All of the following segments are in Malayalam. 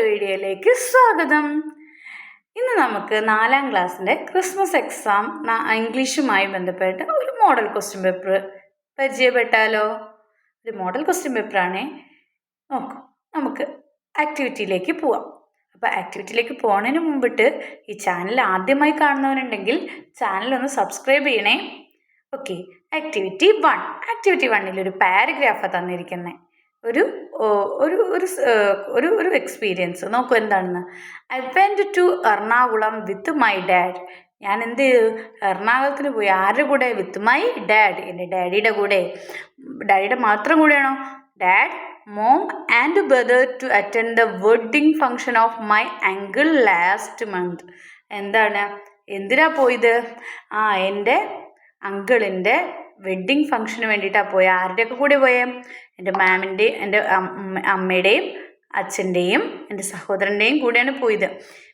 പുതിയൊരു വീഡിയോയിലേക്ക് സ്വാഗതം. ഇന്ന് നമുക്ക് നാലാം ക്ലാസ്സിന്റെ ക്രിസ്മസ് എക്സാം ഇംഗ്ലീഷുമായി ബന്ധപ്പെട്ട് ഒരു മോഡൽ ക്വസ്റ്റ്യൻ പേപ്പർ പരിചയപ്പെട്ടാലോ? ഒരു മോഡൽ ക്വസ്റ്റ്യൻ പേപ്പറാണേ. നോക്കൂ നമുക്ക് ആക്ടിവിറ്റിയിലേക്ക് പോവാം. അപ്പോൾ ആക്ടിവിറ്റിയിലേക്ക് പോകുന്നതിന് മുമ്പിട്ട് ഈ ചാനൽ ആദ്യമായി കാണുന്നവരുണ്ടെങ്കിൽ ചാനൽ ഒന്ന് സബ്സ്ക്രൈബ് ചെയ്യണേ. Okay activity one. ആക്ടിവിറ്റി വണ്ണിൽ ഒരു പാരഗ്രാഫാണ് തന്നിരിക്കുന്നത് ഒരു ഒരു ഒരു ഒരു ഒരു എക്സ്പീരിയൻസ് നോക്കൂ എന്താണെന്ന്. I went to Ernakulam with my dad ഞാൻ എന്ത് എറണാകുളത്തിന് പോയി. ആരുടെ കൂടെ? വിത്ത് മൈ ഡാഡ് എന്റെ ഡാഡിയുടെ കൂടെ. ഡാഡിയുടെ മാത്രം കൂടെയാണോ? Dad mom and brother to attend the wedding function of my uncle last month എന്താണ്? എന്തിനാ പോയത്? ആ എന്റെ അങ്കിളിന്റെ വെഡ്ഡിങ് ഫങ്ഷന് വേണ്ടിയിട്ടാണ് പോയത് ആരുടെയൊക്കെ കൂടെ പോയേ? എന്റെ മാമിന്റെയും എന്റെ അമ്മ- അമ്മയുടെയും അച്ഛന്റെയും എന്റെ സഹോദരന്റെയും കൂടെയാണ് പോയത്.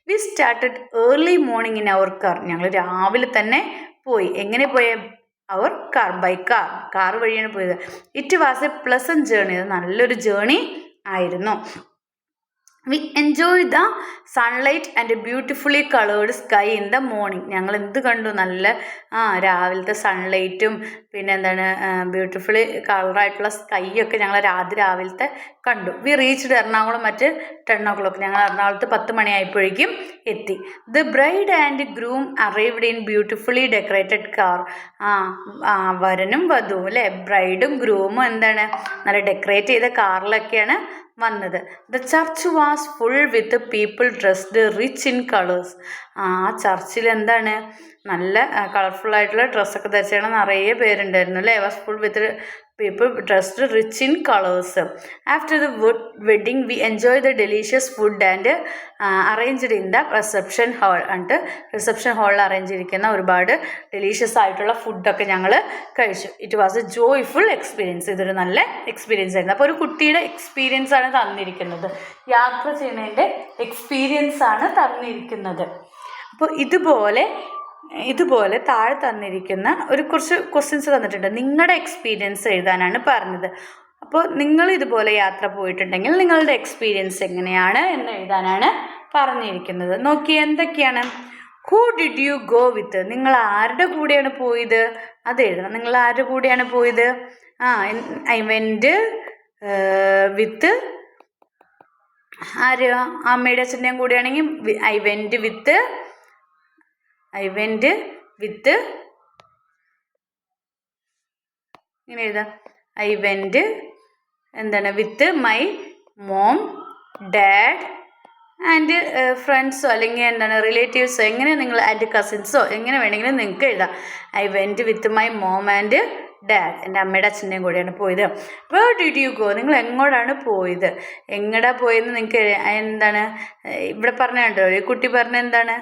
We started early morning in our car ഞങ്ങൾ രാവിലെ തന്നെ പോയി. എങ്ങനെ പോയ? Our car by car car വഴിയാണ് പോയത്. It was a pleasant journey അത് നല്ലൊരു ജേണി ആയിരുന്നു. We enjoy the sunlight and beautifully coloured sky in the morning ഞങ്ങൾ എന്ത് കണ്ടു? നല്ല ആ രാവിലത്തെ സൺലൈറ്റും പിന്നെ എന്താണ് ബ്യൂട്ടിഫുള്ളി കളറായിട്ടുള്ള സ്കൈ ഒക്കെ ഞങ്ങൾ രാത്രി രാവിലത്തെ കണ്ടു. വി റീച്ച്ഡ് എറണാകുളം മറ്റ് ടെൻ ഒ ക്ലോക്ക് ഞങ്ങൾ എറണാകുളത്ത് പത്ത് മണിയായപ്പോഴേക്കും എത്തി. The bride and groom arrived in beautifully decorated car ആ, വരനും വധുവും അല്ലേ? ബ്രൈഡും ഗ്രൂമും എന്താണ്? നല്ല ഡെക്കറേറ്റ് ചെയ്ത കാറിലൊക്കെയാണ് വന്നത്. The church was full with people dressed rich in colours ആ ചർച്ചിൽ എന്താണ് നല്ല കളർഫുൾ ആയിട്ടുള്ള ഡ്രസ്സൊക്കെ ധരിച്ചാണ് നിറയെ പേരുണ്ടായിരുന്നു അല്ലേ? Was full with people dressed rich in colours after the wedding we enjoy the delicious food and arranged in the reception hall എന്നിട്ട് റിസപ്ഷൻ ഹാളിൽ അറേഞ്ച് ചെയ്തിരിക്കുന്ന ഒരുപാട് ഡെലീഷ്യസ് ആയിട്ടുള്ള ഫുഡൊക്കെ ഞങ്ങൾ കഴിച്ചു. It was a joyful experience ഇതൊരു നല്ല എക്സ്പീരിയൻസ് ആയിരുന്നു. അപ്പോൾ ഒരു കുട്ടിയുടെ എക്സ്പീരിയൻസ് ആണ് തന്നിരിക്കുന്നത്. യാത്ര ചെയ്യുന്നതിന്റെ എക്സ്പീരിയൻസ് ആണ് തന്നിരിക്കുന്നത്. അപ്പോൾ ഇതുപോലെ ഇതുപോലെ താഴെ തന്നിരിക്കുന്ന ഒരു കുറച്ച് ക്വസ്റ്റ്യൻസ് തന്നിട്ടുണ്ട്. നിങ്ങളുടെ എക്സ്പീരിയൻസ് എഴുതാനാണ് പറഞ്ഞത്. അപ്പോൾ നിങ്ങൾ ഇതുപോലെ യാത്ര പോയിട്ടുണ്ടെങ്കിൽ നിങ്ങളുടെ എക്സ്പീരിയൻസ് എങ്ങനെയാണ് എന്ന് എഴുതാനാണ് പറഞ്ഞിരിക്കുന്നത്. നോക്കി എന്തൊക്കെയാണ്? Who did you go with നിങ്ങൾ ആരുടെ കൂടെയാണ് പോയത്? അത് എഴുതണം. നിങ്ങൾ ആരുടെ കൂടെയാണ് പോയത്? ആ ഐ വെന്റ് വിത്ത് ആര്? അമ്മയുടെ അച്ഛന്റെയും കൂടെയാണെങ്കിൽ I went with I went with ഇങ്ങനെ എഴുതാം. ഐ വെന്റ് എന്താണ്? With my mom dad and ഫ്രണ്ട്സോ അല്ലെങ്കിൽ എന്താണ്? റിലേറ്റീവ്സോ എങ്ങനെ നിങ്ങൾ ആൻഡ് കസിൻസോ എങ്ങനെ വേണമെങ്കിലും നിങ്ങൾക്ക് എഴുതാം. I went with my mom and dad എന്റെ അമ്മയുടെ അച്ഛന്റെയും കൂടെയാണ് പോയത്. വേർ ഡിഡ് യു ഗോ നിങ്ങൾ എങ്ങോട്ടാണ് പോയത്? എങ്ങടാ പോയെന്ന് നിങ്ങൾക്ക് എന്താണ്? ഇവിടെ പറഞ്ഞുണ്ടോ ഈ കുട്ടി പറഞ്ഞ എന്താണ്?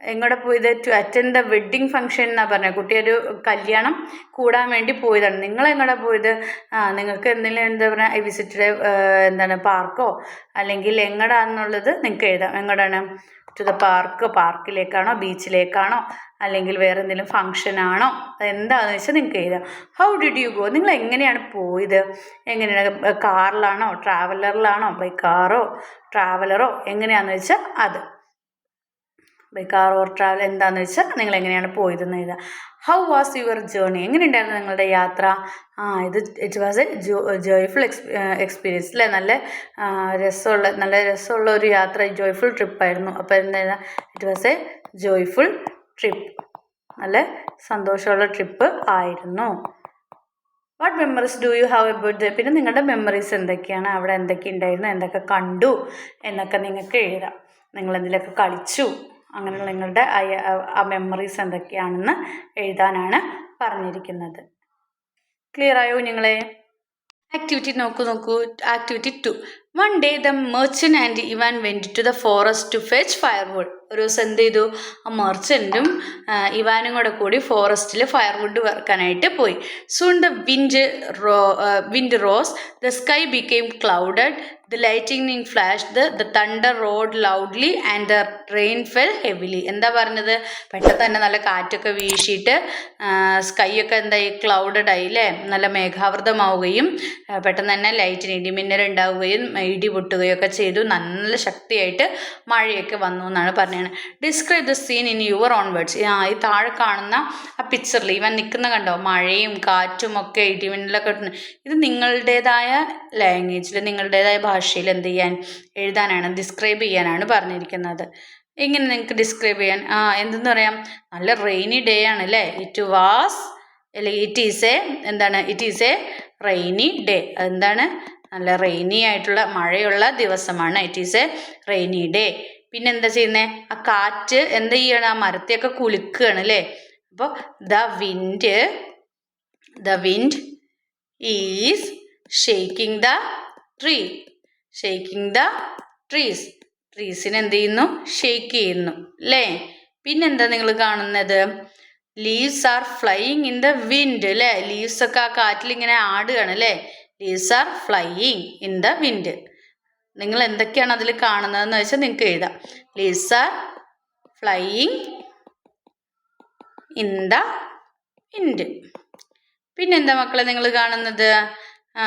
എങ്ങോട്ട് പോയത്? To attend the wedding function എന്നാണ് പറഞ്ഞത് കുട്ടിയൊരു കല്യാണം കൂടാൻ വേണ്ടി പോയതാണ്. നിങ്ങൾ എങ്ങോട്ടാ പോയത്? ആ നിങ്ങൾക്ക് എന്തെങ്കിലും എന്താ പറയുക വിസിറ്റഡ് എന്താണ് പാർക്കോ? അല്ലെങ്കിൽ എങ്ങടാന്നുള്ളത് നിങ്ങൾക്ക് എഴുതാം. എങ്ങോട്ടാണ്? ടു ദ പാർക്ക് പാർക്കിലേക്കാണോ ബീച്ചിലേക്കാണോ അല്ലെങ്കിൽ വേറെ എന്തെങ്കിലും ഫംഗ്ഷൻ ആണോ? എന്താണെന്ന് വെച്ചാൽ നിങ്ങൾക്ക് എഴുതാം. ഹൗ ഡിഡ് യു ഗോ നിങ്ങൾ എങ്ങനെയാണ് പോയത്? എങ്ങനെയാണ്? കാറിലാണോ? ട്രാവലറിലാണോ ബൈ കാറോ ട്രാവലറോ എങ്ങനെയാണെന്ന് വെച്ചാൽ അത്. ബൈ കാർ ഓർ ട്രാവൽ എന്താണെന്ന് വെച്ചാൽ നിങ്ങൾ എങ്ങനെയാണ് പോയതെന്ന് എഴുതുക. ഹൗ വാസ് യുവർ ജേർണി എങ്ങനെ ഉണ്ടായിരുന്നു നിങ്ങളുടെ യാത്ര? ആ ഇത് it was a joyful ex experience അല്ലേ നല്ല രസമുള്ള നല്ല രസമുള്ള ഒരു യാത്ര ജോയ്ഫുൾ ട്രിപ്പായിരുന്നു അപ്പോൾ എന്താ it was a joyful trip നല്ല സന്തോഷമുള്ള ട്രിപ്പ് ആയിരുന്നു. What memories do you have about the പിന്നെ നിങ്ങളുടെ മെമ്മറീസ് എന്തൊക്കെയാണ്? അവിടെ എന്തൊക്കെ ഉണ്ടായിരുന്നു? എന്തൊക്കെ കണ്ടു? എന്നൊക്കെ നിങ്ങൾക്ക് എഴുതാം നിങ്ങൾ എന്തിലൊക്കെ കളിച്ചു. അങ്ങനെയുള്ള നിങ്ങളുടെ ആ- മെമ്മറീസ് എന്തൊക്കെയാണെന്ന് എഴുതാനാണ് പറഞ്ഞിരിക്കുന്നത്. ക്ലിയർ ആയോ നിങ്ങളെ ആക്ടിവിറ്റി നോക്കൂ നോക്കൂ. Activity two one day the merchant and Ivan went to the forest to fetch firewood ഒരു ദിവസം എന്ത് ചെയ്തു? ആ മെർച്ചന്റും ഇവാനും കൂടെ കൂടി ഫോറസ്റ്റിൽ ഫയർവുഡ് വർക്കാനായിട്ട് പോയി. Soon the wind ro wind rose the sky became clouded the lighting flash the the thunder roared loudly and the rain fell heavily എന്താ പറഞ്ഞത്? പെട്ടെന്ന് തന്നെ നല്ല കാറ്റൊക്കെ വീശിയിട്ട് സ്കൈ ഒക്കെ എന്തായി? ക്ലൗഡഡ് ആയി അല്ലേ നല്ല മേഘാവൃതമാവുകയും പെട്ടെന്ന് തന്നെ ലൈറ്റിന് ഇടിമിന്നലുണ്ടാവുകയും ഇടി പൊട്ടുകയൊക്കെ ചെയ്തു. നല്ല ശക്തിയായിട്ട് മഴയൊക്കെ വന്നു എന്നാണ് പറഞ്ഞത് describe the scene in your own words ഈ താഴെ കാണുന്ന ആ പിക്ചറിൽ ഇവൻ നിൽക്കുന്ന കണ്ടോ? മഴയും കാറ്റും ഒക്കെ ഇട്ടുന്ന ഇത് നിങ്ങളുടേതായ ലാംഗ്വേജിൽ നിങ്ങളുടേതായ ഭാഷയിൽ എന്ത് ചെയ്യാൻ എഴുതാനാണ് ഡിസ്ക്രൈബ് ചെയ്യാനാണ് പറഞ്ഞിരിക്കുന്നത്. എങ്ങനെ നിങ്ങൾക്ക് ഡിസ്ക്രൈബ് ചെയ്യാൻ? ആ എന്തെന്ന് പറയാം? നല്ല റെയിനി ഡേ ആണ് അല്ലേ? ഇറ്റ് വാസ് അല്ലെ ഇറ്റ് ഈസ് എ എന്താണ്? It is a rainy day എന്താണ് നല്ല റെയിനി ആയിട്ടുള്ള മഴയുള്ള ദിവസമാണ്. It is a rainy day പിന്നെ എന്താ ചെയ്യുന്നത് ആ കാറ്റ് എന്താ ചെയ്യണം? ആ മരത്തെയൊക്കെ കുലുക്കുകയാണ് അല്ലേ? അപ്പോൾ the wind the wind is shaking the tree shaking the trees ട്രീസിനെ എന്ത് ചെയ്യുന്നു? ഷെയ്ക്ക് ചെയ്യുന്നു അല്ലേ? പിന്നെന്താ നിങ്ങൾ കാണുന്നത്? Leaves are flying in the wind അല്ലേ? ലീവ്സ് ഒക്കെ ആ കാറ്റിൽ ഇങ്ങനെ ആടുകയാണ് അല്ലേ? Leaves are flying in the wind നിങ്ങൾ എന്തൊക്കെയാണ് അതിൽ കാണുന്നതെന്ന് വെച്ചാൽ നിങ്ങൾക്ക് എഴുതാം. Are flying in the wind പിന്നെന്താ മക്കളെ നിങ്ങൾ കാണുന്നത്? ആ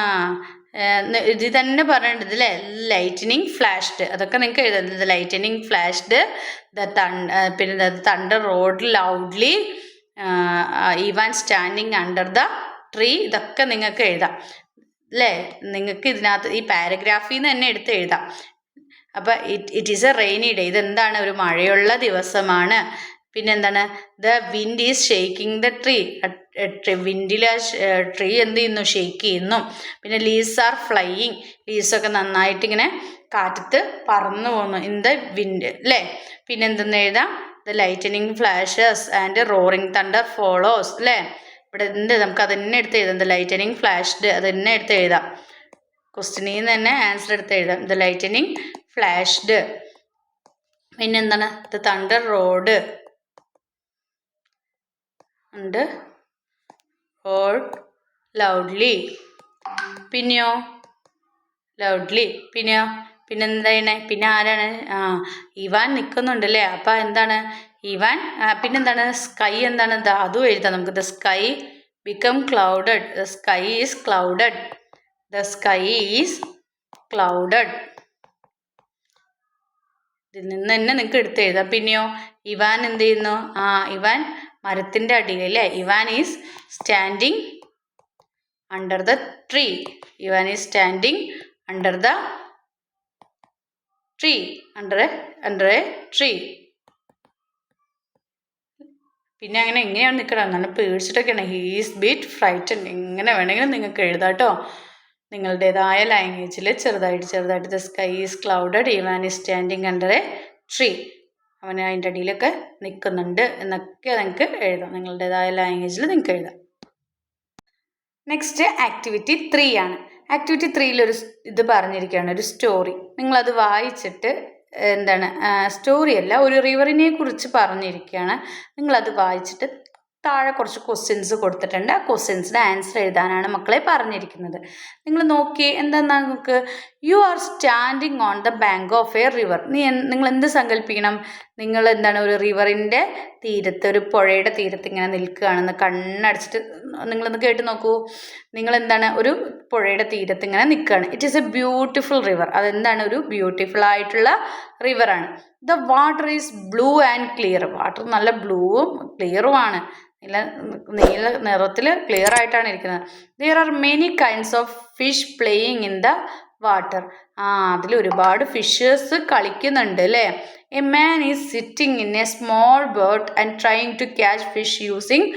ഇത് തന്നെ പറയേണ്ടത് അല്ലേ ലൈറ്റനിങ് ഫ്ലാഷ്ഡ് അതൊക്കെ നിങ്ങൾക്ക് എഴുതുന്നത് ലൈറ്റനിങ് ഫ്ലാഷ്ഡ് ദ തണ്ട പിന്നെ thunder roared loudly even standing under the tree ഇതൊക്കെ നിങ്ങൾക്ക് എഴുതാം. അല്ലേ നിങ്ങൾക്ക് ഇതിനകത്ത് ഈ പാരഗ്രാഫിൽ നിന്ന് തന്നെ എടുത്ത് എഴുതാം. അപ്പോൾ it it is a rainy day ഇതെന്താണ്? ഒരു മഴയുള്ള ദിവസമാണ്. പിന്നെ എന്താണ് the wind is shaking the tree വിൻഡിൽ tree എന്ത് ചെയ്യുന്നു? ഷെയ്ക്ക് ചെയ്യുന്നു. പിന്നെ ലീവ്സ് ആർ ഫ്ലൈയിങ് ലീവ്സൊക്കെ നന്നായിട്ട് ഇങ്ങനെ കാറ്റത്ത് പറന്നു പോകുന്നു ഇൻ ദ വിൻഡ് അല്ലേ പിന്നെ എന്തെന്ന് എഴുതാം? The lightning flashes and roaring thunder follows അല്ലേ ഇവിടെ ഉണ്ട് നമുക്ക് അത് തന്നെ എടുത്ത് എഴുതാം. ദ ലൈറ്റനിങ് ഫ്ലാഷ്ഡ് തന്നെ എടുത്ത് എഴുതാം. ക്വസ്റ്റിനിൽ നിന്ന് തന്നെ ആൻസർ എടുത്ത് എഴുതാം. ദ ലൈറ്റനിങ് ഫ്ലാഷ്ഡ് പിന്നെന്താണ് ദ തണ്ടർ റോഡ് ഉണ്ട്. റോഡ് ലൗഡ്ലി പിന്നെയോ? ലൗഡ്ലി പിന്നെയോ? പിന്നെ പിന്നെ ആരാണ്? ആ ഇവാൻ നിൽക്കുന്നുണ്ടല്ലേ അപ്പം എന്താണ്? ഇവാൻ പിന്നെന്താണ്? സ്കൈ എന്താണ്? അതും എഴുതാം നമുക്ക്. The sky become clouded the sky is clouded the sky is clouded ഇതിൽ നിന്ന് തന്നെ നിങ്ങൾക്ക് എടുത്ത് എഴുതാം. പിന്നെയോ ഇവാൻ എന്ത് ചെയ്യുന്നു? ആ ഇവാൻ മരത്തിന്റെ അടിയിൽ അല്ലേ? Ivan is standing under the tree Ivan is standing under the tree under a under a tree പിന്നെ അങ്ങനെ എങ്ങനെയാണ് നിൽക്കണം നല്ല പേടിച്ചിട്ടൊക്കെയാണ്. ഹീസ് ബീറ്റ് ഫ്രൈറ്റൻ എങ്ങനെ വേണമെങ്കിലും നിങ്ങൾക്ക് എഴുതാം കേട്ടോ നിങ്ങളുടേതായ ലാംഗ്വേജിൽ ചെറുതായിട്ട് ചെറുതായിട്ട് the sky is clouded Ivan is standing under a tree അവൻ അതിന്റെ അടിയിലൊക്കെ നിൽക്കുന്നുണ്ട് എന്നൊക്കെ നിങ്ങൾക്ക് എഴുതാം. നിങ്ങളുടേതായ ലാംഗ്വേജിൽ നിങ്ങൾക്ക് എഴുതാം. നെക്സ്റ്റ് ആക്ടിവിറ്റി ത്രീ ആണ്. ആക്ടിവിറ്റി ത്രീയിലൊരു ഇത് പറഞ്ഞിരിക്കുകയാണ്. ഒരു സ്റ്റോറി നിങ്ങളത് വായിച്ചിട്ട് എന്താണ് സ്റ്റോറിയല്ല ഒരു റിവറിനെ കുറിച്ച് പറഞ്ഞിരിക്കുകയാണ്. നിങ്ങളത് വായിച്ചിട്ട് താഴെ കുറച്ച് ക്വസ്റ്റ്യൻസ് കൊടുത്തിട്ടുണ്ട്. ആ ക്വസ്റ്റ്യൻസിന്റെ ആൻസർ എഴുതാനാണ് മക്കളെ പറഞ്ഞിരിക്കുന്നത്. നിങ്ങൾ നോക്കി എന്താ നമുക്ക് you are standing on the bank of a river നീ നിങ്ങൾ എന്ത് സങ്കല്പിക്കണം നിങ്ങൾ എന്താണ് ഒരു റിവറിന്റെ തീരത്ത് ഒരു പുഴയുടെ തീരത്ത് ഇങ്ങനെ നിൽക്കുകയാണെന്ന് കണ്ണടച്ചിട്ട് നിങ്ങളൊന്ന് കേട്ട് നോക്കൂ. നിങ്ങൾ എന്താണ് ഒരു പുഴയുടെ തീരത്ത് ഇങ്ങനെ നിൽക്കുകയാണ്. It is a beautiful river അതെന്താണ് ഒരു ബ്യൂട്ടിഫുൾ ആയിട്ടുള്ള റിവറാണ് the water is blue and clear water നല്ല ബ്ലൂവും ക്ലിയറുമാണ് നീല നീല നിറത്തിൽ ക്ലിയർ ആയിട്ടാണ് ഇരിക്കുന്നത്. There are many kinds of fish playing in the water. ആ അതിൽ ഒരുപാട് ഫിഷേഴ്സ് കളിക്കുന്നുണ്ട് അല്ലേ? A man is sitting in a small boat and trying to catch fish using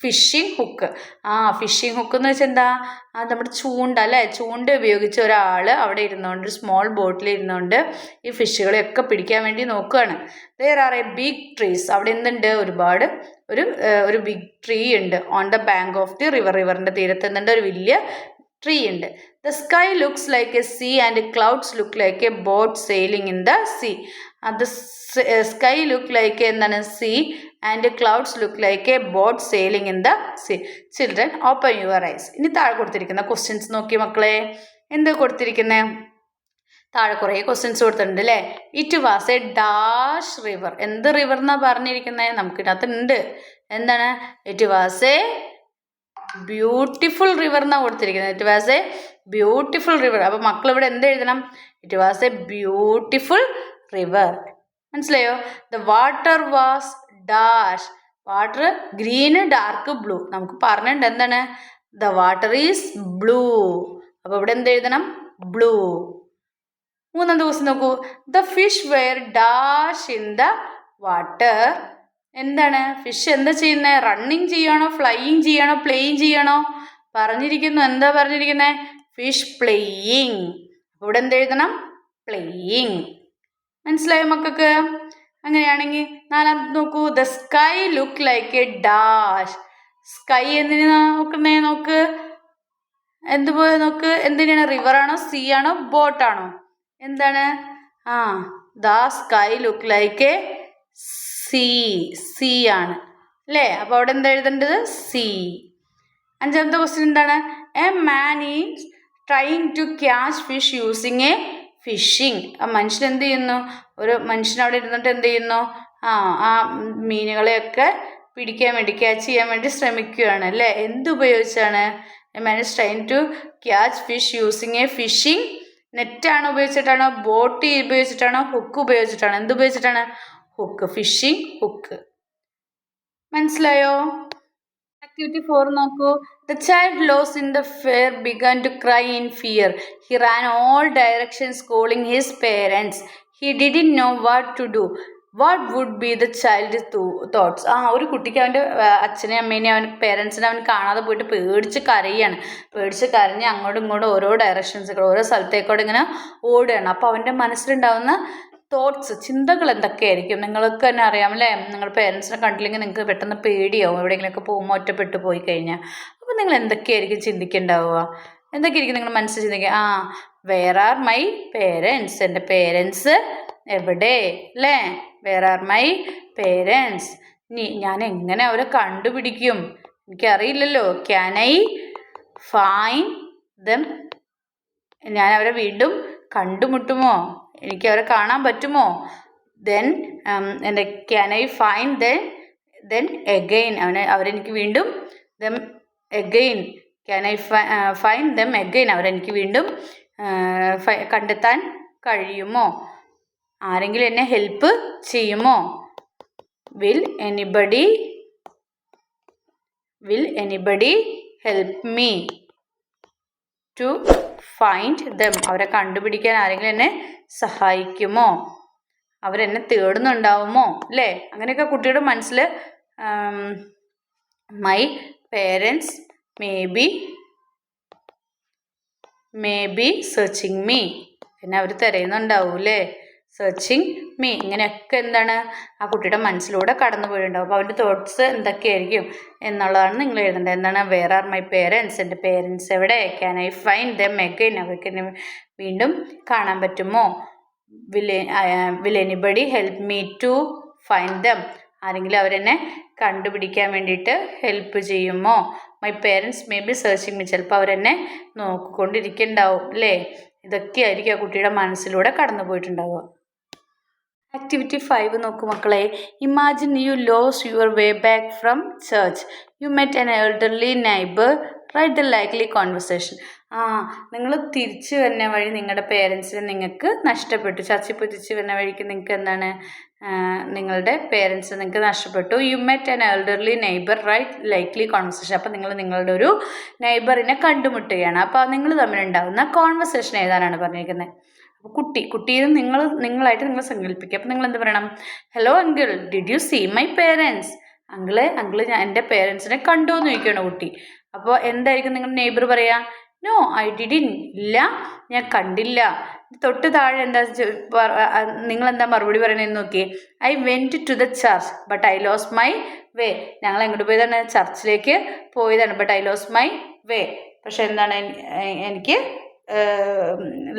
fishing hook. ആ ഫിഷിംഗ് ഹുക്ക് എന്ന് വെച്ചാൽ എന്താ? ആ നമ്മുടെ ചൂണ്ട അല്ലേ? ചൂണ്ട ഉപയോഗിച്ച് ഒരാൾ അവിടെ ഇരുന്നുകൊണ്ട് സ്മോൾ ബോട്ടിൽ ഇരുന്നുകൊണ്ട് ഈ ഫിഷുകളെയൊക്കെ പിടിക്കാൻ വേണ്ടി നോക്കുകയാണ് there are a big trees അവിടെ എന്തുണ്ട്? ഒരുപാട് ഒരു ഒരു ബിഗ് ട്രീ ഉണ്ട്. On the bank of the river റിവറിന്റെ തീരത്ത് എന്തുണ്ട്? ഒരു വലിയ ട്രീ ഉണ്ട്. The sky looks like a sea and clouds look like a boat sailing in the sea അത് സ്കൈ ലുക്ക് ലൈക്ക് എന്താണ് sea and clouds look like a boat sailing in the sea children open your eyes ഇനി താഴെ കൊടുത്തിരിക്കുന്ന ക്വസ്റ്റ്യൻസ് നോക്കി മക്കളെ. എന്ത് കൊടുത്തിരിക്കുന്നത് താഴെ കുറേ ക്വസ്റ്റ്യൻസ് കൊടുത്തിട്ടുണ്ട് അല്ലേ it was a dash river എന്ത് റിവർ എന്നാണ് പറഞ്ഞിരിക്കുന്നത് നമുക്കിതിനകത്ത് ഉണ്ട് എന്താണ്? It was a beautiful river എന്നാണ് കൊടുത്തിരിക്കുന്നത് it was a beautiful river. അപ്പോൾ മക്കൾ ഇവിടെ എന്ത് എഴുതണം? It was a beautiful river മനസ്സിലായോ? The water was dash water green dark blue നമുക്ക് പറഞ്ഞിട്ടുണ്ട് എന്താണ്? ദ വാട്ടർ ഈസ് ബ്ലൂ അപ്പോൾ ഇവിടെ എന്ത് എഴുതണം? ബ്ലൂ മൂന്നാം ദിവസം നോക്കൂ. The fish were dash in the water എന്താണ്? ഫിഷ് എന്താ ചെയ്യുന്നത് റണ്ണിങ് ചെയ്യണോ? ഫ്ലൈയിങ് ചെയ്യണോ? പ്ലേയിങ് ചെയ്യണോ? പറഞ്ഞിരിക്കുന്നു. എന്താ പറഞ്ഞിരിക്കുന്നത് ഫിഷ് പ്ലേയിങ് അപ്പോൾ ഇവിടെ എന്ത് എഴുതണം? പ്ലേയിങ് മനസ്സിലായോ മക്കൾക്ക്? അങ്ങനെയാണെങ്കിൽ നാലാമത് നോക്കൂ. The sky look like a dash sky എന്തിനു നോക്കുന്നേ? നോക്ക്. എന്തുപോലെ നോക്ക്? എന്തിനാണ്? റിവർ ആണോ? സീ ആണോ? ബോട്ടാണോ എന്താണ്? ആ the sky look like a sea sea ആണ്. അല്ലേ? അപ്പോൾ അവിടെ എന്താ എഴുതേണ്ടത്? സീ അഞ്ചാമത്തെ ക്വസ്റ്റ്യൻ എന്താണ്? A man is trying to catch fish using a fishing ആ മനുഷ്യൻ എന്ത് ചെയ്യുന്നു? ഒരു മനുഷ്യൻ അവിടെ ഇരുന്നിട്ട് എന്ത് ചെയ്യുന്നു? ആ ആ മീനുകളെയൊക്കെ പിടിക്കാൻ വേണ്ടി ക്യാച്ച് ചെയ്യാൻ വേണ്ടി ശ്രമിക്കുകയാണ് അല്ലേ? എന്തുപയോഗിച്ചാണ് മനുഷ്യൻ trying to catch fish using a fishing നെറ്റാണ് ഉപയോഗിച്ചിട്ടാണോ? ബോട്ട് ഉപയോഗിച്ചിട്ടാണോ? ഹുക്ക് ഉപയോഗിച്ചിട്ടാണോ? എന്ത് ഉപയോഗിച്ചിട്ടാണ്? ഹുക്ക് ഫിഷിംഗ് ഹുക്ക് മനസ്സിലായോ? ആക്ടിവിറ്റി ഫോർ നോക്കൂ. The child lost in the fair began to cry in fear he ran all directions calling his parents he didn't know what to do what would be the child thoughts ആ ഒരു കുട്ടിക്ക് അവന്റെ അച്ഛനെയും അമ്മേനെയും അവൻ പേരൻസിനെ അവൻ കാണാതെ പോയിട്ട് പേടിച്ച് കരയാണ്. പേടിച്ച് കരഞ്ഞ് അങ്ങോട്ടും ഇങ്ങോട്ടും ഓരോ ഡയറക്ഷൻസ് ഓരോ സ്ഥലത്തേക്കോടെ ഇങ്ങനെ ഓടുകയാണ്. അപ്പോൾ അവന്റെ മനസ്സിലുണ്ടാവുന്ന തോട്ട്സ് ചിന്തകൾ എന്തൊക്കെയായിരിക്കും? നിങ്ങൾക്ക് തന്നെ അറിയാം അല്ലേ? നിങ്ങളുടെ പേരൻസിനെ കണ്ടില്ലെങ്കിൽ നിങ്ങൾക്ക് പെട്ടെന്ന് പേടിയാവും. എവിടെയെങ്കിലുമൊക്കെ പോകുമ്പോൾ ഒറ്റപ്പെട്ടു പോയി കഴിഞ്ഞാൽ. അപ്പോൾ നിങ്ങൾ എന്തൊക്കെയായിരിക്കും ചിന്തിക്കുന്നുണ്ടാവുക എന്തൊക്കെയായിരിക്കും നിങ്ങൾ മനസ്സിൽ ചിന്തിക്കുക? ആ വേർ ആർ മൈ പേരൻസ് എന്റെ പേരൻസ് എവിടെ? അല്ലേ വേർ ആർ മൈ പേരൻസ് ഞാൻ എങ്ങനെ അവരെ കണ്ടുപിടിക്കും? എനിക്കറിയില്ലല്ലോ. ക്യാൻ ഐ ഫൈൻ ദം ഞാൻ അവരെ വീണ്ടും കണ്ടുമുട്ടുമോ? എനിക്ക് അവരെ കാണാൻ പറ്റുമോ? ദെൻ എന്റെ can I find then then again അവനെ അവരെനിക്ക് വീണ്ടും them again can I find them again അവരെനിക്ക് വീണ്ടും കണ്ടെത്താൻ കഴിയുമോ? ആരെങ്കിലും എന്നെ ഹെൽപ്പ് ചെയ്യുമോ? Will anybody will anybody help me to find them അവരെ കണ്ടുപിടിക്കാൻ ആരെങ്കിലും എന്നെ സഹായിക്കുമോ? അവരെന്നെ തേടുന്നുണ്ടാവുമോ? അല്ലേ? അങ്ങനെയൊക്കെ കുട്ടിയുടെ മനസ്സിൽ my parents may be may be searching me പിന്നെ അവർ തിരയുന്നുണ്ടാവും അല്ലേ സെർച്ചിങ് മീ ഇങ്ങനെയൊക്കെ എന്താണ്? ആ കുട്ടിയുടെ മനസ്സിലൂടെ കടന്നു പോയിട്ടുണ്ടാവും അപ്പോൾ അവന്റെ തോട്ട്സ് എന്തൊക്കെയായിരിക്കും എന്നുള്ളതാണ് നിങ്ങൾ എഴുതേണ്ടത്. എന്താണ്? വേർ ആർ മൈ പേരൻസ് എന്റെ പേരൻസ് എവിടെ? Can I find them again അവർക്ക് എന്നെ വീണ്ടും കാണാൻ പറ്റുമോ? Will will anybody help me to find them ആരെങ്കിലും അവരെന്നെ കണ്ടുപിടിക്കാൻ വേണ്ടിയിട്ട് ഹെൽപ്പ് ചെയ്യുമോ? My parents may be searching me ചിലപ്പോൾ അവരെന്നെ നോക്കിക്കൊണ്ടിരിക്കുന്നുണ്ടാവും അല്ലേ? ഇതൊക്കെയായിരിക്കും ആ കുട്ടിയുടെ മനസ്സിലൂടെ കടന്നു പോയിട്ടുണ്ടാവുക. ആക്ടിവിറ്റി ഫൈവ് നോക്കൂ മക്കളെ. Imagine you lost your way back from church you met an elderly neighbour write the likely conversation ആ നിങ്ങൾ തിരിച്ചു വരുന്ന വഴി നിങ്ങളുടെ പേരൻസിനെ നിങ്ങൾക്ക് നഷ്ടപ്പെട്ടു. ചർച്ചിൽ പോയി തിരിച്ചു വരുന്ന വഴിക്ക് നിങ്ങൾക്ക് എന്താണ്? നിങ്ങളുടെ പേരൻസ് നിങ്ങൾക്ക് നഷ്ടപ്പെട്ടു. You met an elderly neighbour write likely conversation അപ്പോൾ നിങ്ങൾ നിങ്ങളുടെ ഒരു നെയ്ബറിനെ കണ്ടുമുട്ടുകയാണ്. അപ്പോൾ നിങ്ങൾ തമ്മിലുണ്ടാകുന്ന കോൺവെർസേഷൻ ഏതാനാണ് പറഞ്ഞിരിക്കുന്നത്? അപ്പോൾ കുട്ടി കുട്ടിയിൽ നിങ്ങൾ നിങ്ങളായിട്ട് നിങ്ങൾ സങ്കല്പിക്കുക. അപ്പോൾ നിങ്ങൾ എന്ത് പറയണം? Hello uncle did you see my parents uncle uncle ഞാൻ എന്റെ പേരൻസിനെ കണ്ടു എന്ന് ചോദിക്കുകയാണ് കുട്ടി. അപ്പോൾ എന്തായിരിക്കും നിങ്ങളുടെ നെയ്ബർ പറയുക നോ ഐ ഡിഡിൻ ഇല്ല ഞാൻ കണ്ടില്ല. തൊട്ട് താഴെ എന്താ നിങ്ങൾ എന്താ മറുപടി പറയണതെന്ന് നോക്കി I went to the church but I lost my way ഞങ്ങൾ എങ്ങോട്ട് പോയതാണ്? ചർച്ചിലേക്ക് പോയതാണ് but I lost my way പക്ഷെ എന്താണ് എനിക്ക്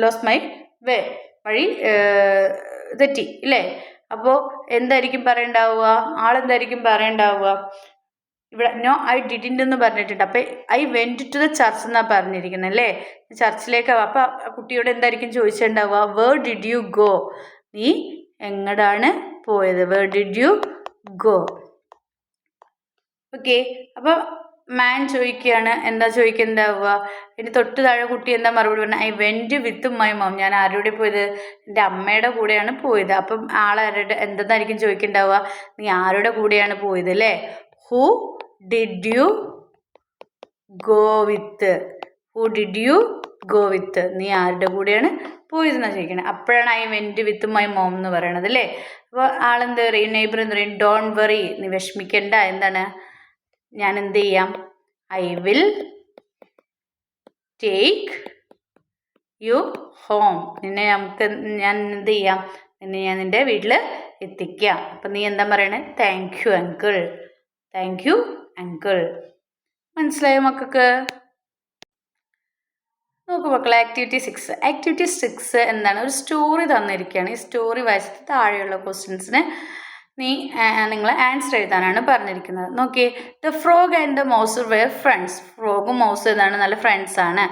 ലോസ് മൈ വേ വഴി തെറ്റി ഇല്ലേ? അപ്പോൾ എന്തായിരിക്കും പറയണ്ടാവുക? ആളെന്തായിരിക്കും പറയണ്ടാവുക? ഇവിടെ നോ ഐ ഡിഡിന്റ് എന്ന് പറഞ്ഞിട്ടുണ്ട്. അപ്പോൾ I went to the church എന്നാണ് പറഞ്ഞിരിക്കുന്നത് അല്ലേ? ചർച്ചിലേക്ക് അപ്പോൾ കുട്ടിയോട് എന്തായിരിക്കും ചോദിച്ചിട്ടുണ്ടാവുക? വേർ ഡിഡ് യു ഗോ നീ എങ്ങടാണ് പോയത്? Where did you go okay അപ്പോൾ മാൻ ചോദിക്കുകയാണ്. എന്താ ചോദിക്കുന്നുണ്ടാവുക? എന്റെ തൊട്ട് താഴെ കുട്ടി എന്താ മറുപടി പറഞ്ഞാൽ I went with my mom ഞാൻ ആരോടെ പോയത്? എന്റെ അമ്മയുടെ കൂടെയാണ് പോയത്. അപ്പം ആളാരുടെ എന്തെന്നായിരിക്കും ചോദിക്കുന്നുണ്ടാവുക? നീ ആരുടെ കൂടെയാണ് പോയത്? അല്ലേ? Who did you go with who did you go with നീ ആരുടെ കൂടെയാണ് പോയിരുന്ന ചോദിക്കണേ. അപ്പോഴാണ് I went with my mom എന്ന് പറയണത് അല്ലേ? അപ്പോൾ ആളെന്ത് പറയും? നെയ്ബർ എന്ന് പറയും ഡോൺ വെറി നീ വിഷമിക്കണ്ട. എന്താണ്? ഞാൻ എന്ത് ചെയ്യാം? I will take you home നിന്നെ നമുക്ക് ഞാൻ എന്ത് ചെയ്യാം? നിന്നെ ഞാൻ നിന്റെ വീട്ടിൽ എത്തിക്കാം. അപ്പം നീ എന്താ പറയണേ? Thank you uncle thank you uncle മനസ്സിലായോ മക്കൾക്ക്? നോക്കൂ മക്കളെ ആക്ടിവിറ്റി സിക്സ് ആക്ടിവിറ്റി സിക്സ് എന്താണ്? ഒരു സ്റ്റോറി തന്നിരിക്കുകയാണ്. ഈ സ്റ്റോറി വായിച്ചിട്ട് താഴെയുള്ള ക്വസ്റ്റ്യൻസിന് നീ നിങ്ങൾ ആൻസർ എഴുതാനാണ് പറഞ്ഞിരിക്കുന്നത്. നോക്കിയേ the frog and the mouse were friends ഫ്രോഗും mouse എന്താണ്? നല്ല ഫ്രണ്ട്സ് ആണ്.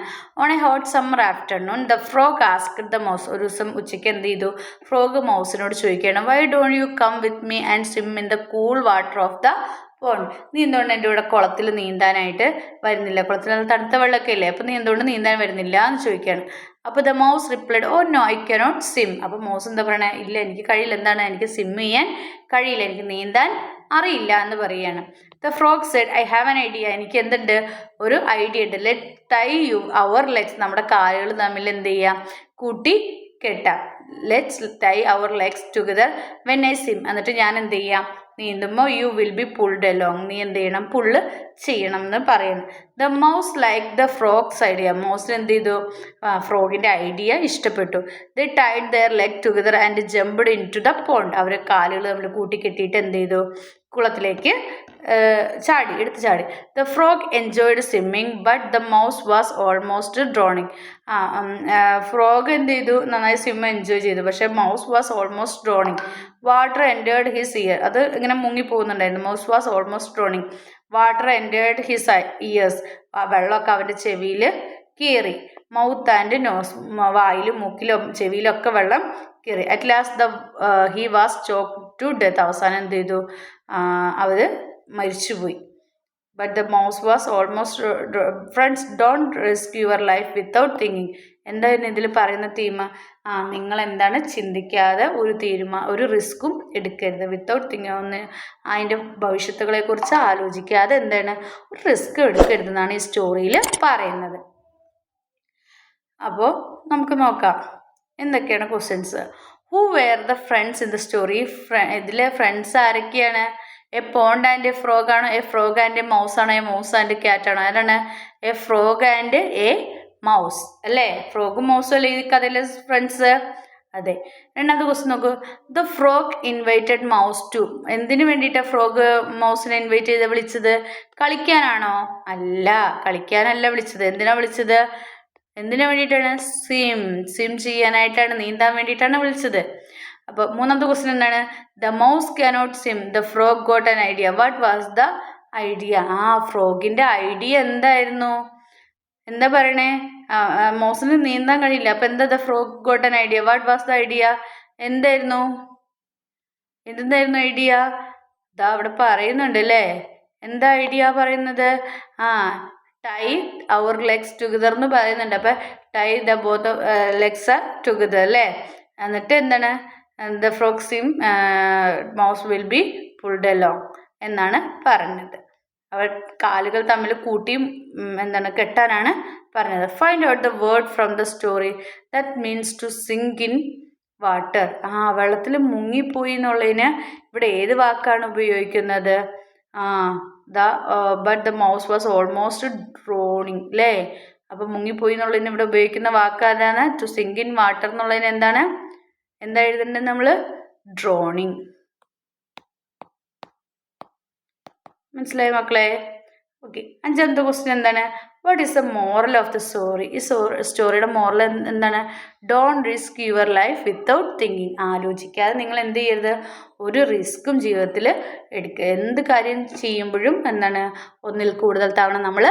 On a hot summer afternoon the frog ask the mouse ഒരു ദിവസം ഉച്ചയ്ക്ക് എന്ത് ചെയ്തു? ഫ്രോഗ് മൗസിനോട് ചോദിക്കുകയാണ് why don't you come with me and swim in the cool water of the pond നീ എന്തുകൊണ്ട് എന്റെ കൂടെ കുളത്തിൽ നീന്താനായിട്ട് വരുന്നില്ല? കുളത്തിൽ നല്ല തണുത്ത വെള്ളമൊക്കെ ഇല്ലേ? അപ്പോൾ നീ എന്തുകൊണ്ട് നീന്താൻ വരുന്നില്ല എന്ന് ചോദിക്കുകയാണ് അപ്പോൾ the mouse replied oh no I cannot swim അപ്പോൾ മൗസ് എന്താ പറയണേ? ഇല്ല എനിക്ക് കഴിയില്ല. എന്താണ്? എനിക്ക് സിം ചെയ്യാൻ കഴിയില്ല. എനിക്ക് നീന്താൻ അറിയില്ല എന്ന് പറയുകയാണ്. The frog said I have an idea. എനിക്ക് എന്തുണ്ട്? ഒരു ഐഡിയ ഉണ്ട്. Let tie you our legs. നമ്മുടെ കാലുകൾ തമ്മിൽ എന്ത് ചെയ്യാം? കൂട്ടി കെട്ടാം. Let's tie our legs together when I swim എന്നിട്ട് ഞാൻ എന്ത് ചെയ്യാം? നീന്തുമ്പോൾ you will be pulled along നീ എന്ത് ചെയ്യണം? പുള്ള് ചെയ്യണം എന്ന് പറയുന്നു the mouse like the frog's idea മൗസിന് എന്ത് ചെയ്തു? ഫ്രോഗിന്റെ ഐഡിയ ഇഷ്ടപ്പെട്ടു. The tied their leg together and jumped into the pond അവരെ കാലുകൾ നമ്മൾ കൂട്ടിക്കെട്ടിയിട്ട് എന്ത് ചെയ്തു? കുളത്തിലേക്ക് ചാടി എടുത്ത് ചാടി. The frog enjoyed swimming but the mouse was almost drowning ആ ഫ്രോഗ് എന്ത് ചെയ്തു? നന്നായി സ്വിമ്മ് എൻജോയ് ചെയ്തു. പക്ഷേ mouse was almost drowning water entered his ear അത് ഇങ്ങനെ മുങ്ങി പോകുന്നുണ്ടായിരുന്നു mouse was almost drowning water entered his ears ആ വെള്ളമൊക്കെ അവന്റെ ചെവിയിൽ കീറി. മൗത്ത് ആൻഡ് നോസ് വായിലും മൂക്കിലും ചെവിയിലൊക്കെ വെള്ളം കയറി at last the he was choke to death അവസാനം എന്ത് ചെയ്തു? അവർ മരിച്ചുപോയി. But the mouse was almost friends don't risk your life without thinking എന്തായിരുന്നു ഇതിൽ പറയുന്ന തീമ ആ നിങ്ങൾ എന്താണ് ചിന്തിക്കാതെ ഒരു തീരുമാ ഒരു റിസ്ക്കും എടുക്കരുത്. വിത്തൗട്ട് തിങ്ക് ഒന്ന് അതിന്റെ ഭവിഷ്യത്തുകളെക്കുറിച്ച് ആലോചിക്കാതെ എന്താണ് ഒരു റിസ്ക് എടുക്കരുതെന്നാണ് ഈ സ്റ്റോറിയിൽ പറയുന്നത്. അപ്പോൾ നമുക്ക് നോക്കാം. എന്തൊക്കെയാണ് questions who were the friends in the story ഇതിലെ ഫ്രണ്ട്സ് ആരൊക്കെയാണ്? A pond and a frog ആണോ a frog and a mouse ആണ് എ മൗസ് ആൻഡ് ക്യാറ്റ് ആണ്. ആരാണ്? A frog and a mouse അല്ലേ? ഫ്രോഗും മൗസും അല്ലേ? ഈ കഥയിലെ ഫ്രണ്ട്സ് അതെ. രണ്ടാമത്തെ ക്വസ്റ്റ്യൻ നോക്കൂ. The frog invited mouse to എന്തിനു വേണ്ടിയിട്ടാണ് ഫ്രോഗ് മൗസിനെ ഇൻവൈറ്റ് ചെയ്ത് വിളിച്ചത്? കളിക്കാനാണോ? അല്ല കളിക്കാനല്ല വിളിച്ചത്. എന്തിനാ വിളിച്ചത്? എന്തിനു വേണ്ടിയിട്ടാണ്? സ്വിം സ്വിം ചെയ്യാനായിട്ടാണ് നീന്താൻ വേണ്ടിയിട്ടാണ് വിളിച്ചത്. അപ്പോൾ മൂന്നാമത്തെ ക്വസ്റ്റ്യൻ എന്താണ്? The mouse cannot swim the frog got an idea what was the idea ആ ഫ്രോഗിന്റെ ഐഡിയ എന്തായിരുന്നു? എന്താ പറയണേ? മൗസിന് നീന്താൻ കഴിയില്ല. അപ്പം എന്താ the frog got an idea what was the idea എന്തായിരുന്നു? എന്തായിരുന്നു ഐഡിയ ഇതാ അവിടെ പറയുന്നുണ്ട് അല്ലേ? എന്താ ഐഡിയ പറയുന്നത്? ആ ടൈ അവർ ലെഗ്സ് ടുഗദർ എന്ന് പറയുന്നുണ്ട്. അപ്പം tie the both legs together അല്ലേ? എന്നിട്ട് എന്താണ്? The frog swim mouse will be pulled along എന്നാണ് പറഞ്ഞത്. അവർ കാലുകൾ തമ്മിൽ കൂട്ടിയും എന്താണ് കെട്ടാനാണ് പറഞ്ഞത്. Find out the word from the story that means to sink in water ആ വെള്ളത്തിൽ മുങ്ങിപ്പോയി എന്നുള്ളതിന് ഇവിടെ ഏത് വാക്കാണ് ഉപയോഗിക്കുന്നത്? ആ the but the mouse was almost drowning അല്ലേ അപ്പം മുങ്ങിപ്പോയി എന്നുള്ളതിന് ഇവിടെ ഉപയോഗിക്കുന്ന വാക്ക് അതാണ് ടു സിങ്ക് ഇൻ വാട്ടർ എന്നുള്ളതിന് എന്താണ്? എന്താ എഴുതേണ്ടത് നമ്മൾ ഡ്രോണിങ് മനസ്സിലായി മക്കളെ? ഓക്കെ അഞ്ചാമത്തെ ക്വസ്റ്റ്യൻ എന്താണ്? What is the moral of the story ഈ സ്റ്റോറിയുടെ മോറൽ എന്താണ്? Don't risk your life without thinking ആലോചിക്കാതെ നിങ്ങൾ എന്ത് ചെയ്യരുത്? ഒരു റിസ്ക്കും ജീവിതത്തിൽ എടുക്കുക എന്ത് കാര്യം ചെയ്യുമ്പോഴും എന്താണ്? ഒന്നിൽ കൂടുതൽ തവണ നമ്മൾ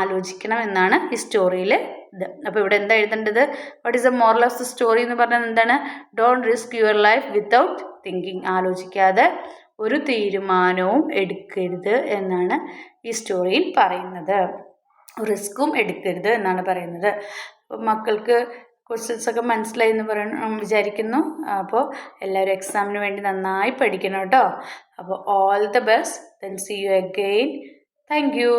ആലോചിക്കണം എന്നാണ് ഈ സ്റ്റോറിയിൽ ഇത്. അപ്പോൾ ഇവിടെ എന്താ എഴുതേണ്ടത്? What is a moral of the story എന്ന് പറഞ്ഞാൽ എന്താണ്? Don't risk your life without thinking ആലോചിക്കാതെ ഒരു തീരുമാനവും എടുക്കരുത് എന്നാണ് ഈ സ്റ്റോറിയിൽ പറയുന്നത്. റിസ്ക്കും എടുക്കരുത് എന്നാണ് പറയുന്നത്. മക്കൾക്ക് ക്വസ്റ്റ്യൻസ് ഒക്കെ മനസ്സിലായി എന്ന് പറയണം വിചാരിക്കുന്നു. അപ്പോൾ എല്ലാവരും എക്സാമിന് വേണ്ടി നന്നായി പഠിക്കണം കേട്ടോ. അപ്പോൾ all the best then see you again thank you